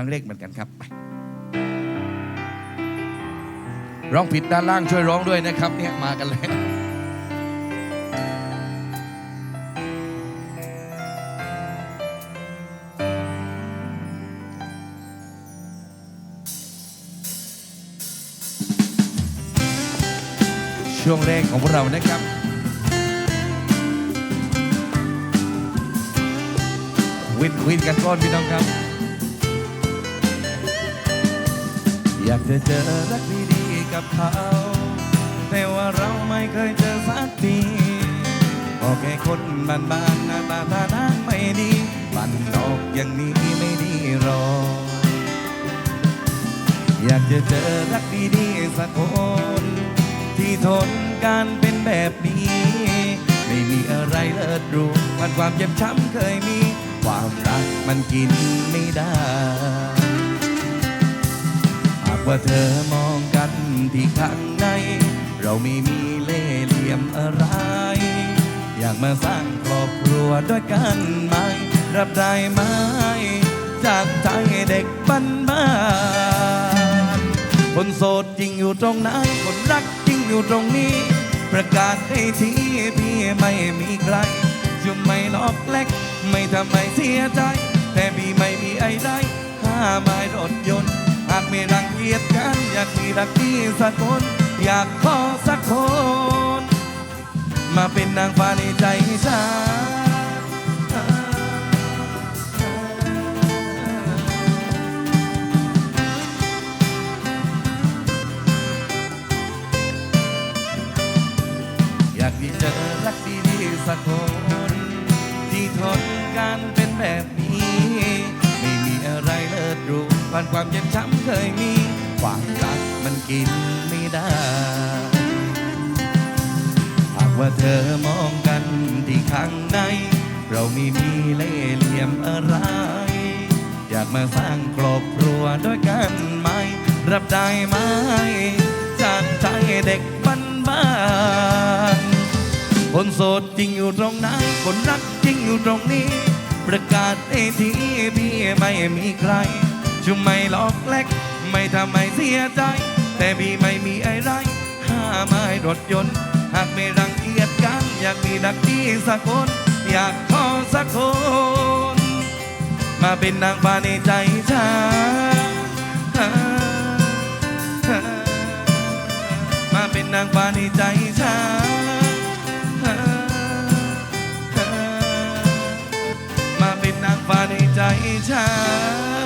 รั้งแรกเหมือนกันครับไปร้องผิดด้านล่างช่วยร้องด้วยนะครับเนี่ยมากันแล้วช่วงแรกของพวกเรานะครับวินวินกันก่อนพี่น้องครับ อยากจะเจอรักดีๆกับเขา แต่ว่าเราไม่เคยเจอสักทีบอก็แค่คนบ้านๆหน้าตาตาทางไม่ดีบันนอกอย่างนี้ไม่ดีหรอกอยากจะเจอรักดีๆสักคนที่ทนการเป็นแบบนี้ ไม่มีอะไรเลิศรู้มันความเจ็บช้ำเคยมี ความรักมันกินไม่ได้ ว่าเธอมองกันที่ข้างใน เราไม่มีเล่ห์เหลี่ยมอะไร อยากมาสร้างครอบครัวด้วยกันไหม รับได้ไหม จากใจเด็กบ้านบ้านคนโสดจริงอยู่ตรงไหน คนรักจริงอยู่ตรงนี้ ประกาศให้ทีพี่ไม่มีใครจะไม่ลอกเล็ก ไม่ทำให้เสียใจ แต่พี่ไม่มีไอ้ได้ห้าไม้รถยนต์ ไม่รังเกียจกัน อยากมีรักที่สักคน อยากขอสักคน มาเป็นนางฟ้าในใจฉันอยากที่เจอรักดีๆสักคน ที่ทนการเป็นแบบนี้ ผ่านความเจ็บช้ำเคยมีความรักมันกินไม่ได้ หากว่าเธอมองกันที่ข้างใน เราไม่มีเล่ห์เหลี่ยมอะไร อยากมาสร้างครอบครัวด้วยกันไหม รับได้ไหม จากใจเด็กบ้านบ้านคนโสดจริงอยู่ตรงไหนคนรักจริงอยู่ตรงนี้ ประกาศให้ทีพี่ไม่มีใคร จุไม่หลอกแลกไม่ทำให้เสียใจ แต่พี่ไม่มีอะไรห้าไม้รถยนต์ หากไม่รังเกียจกัน อยากมีดักที่สักคน อยากขอสักคน มาเป็นนางฟ้าในใจฉันมาเป็นนางฟ้าในใจฉันมาเป็นนางฟ้าในใจฉัน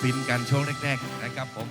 ฟินกันช่วงแรกๆนะครับผม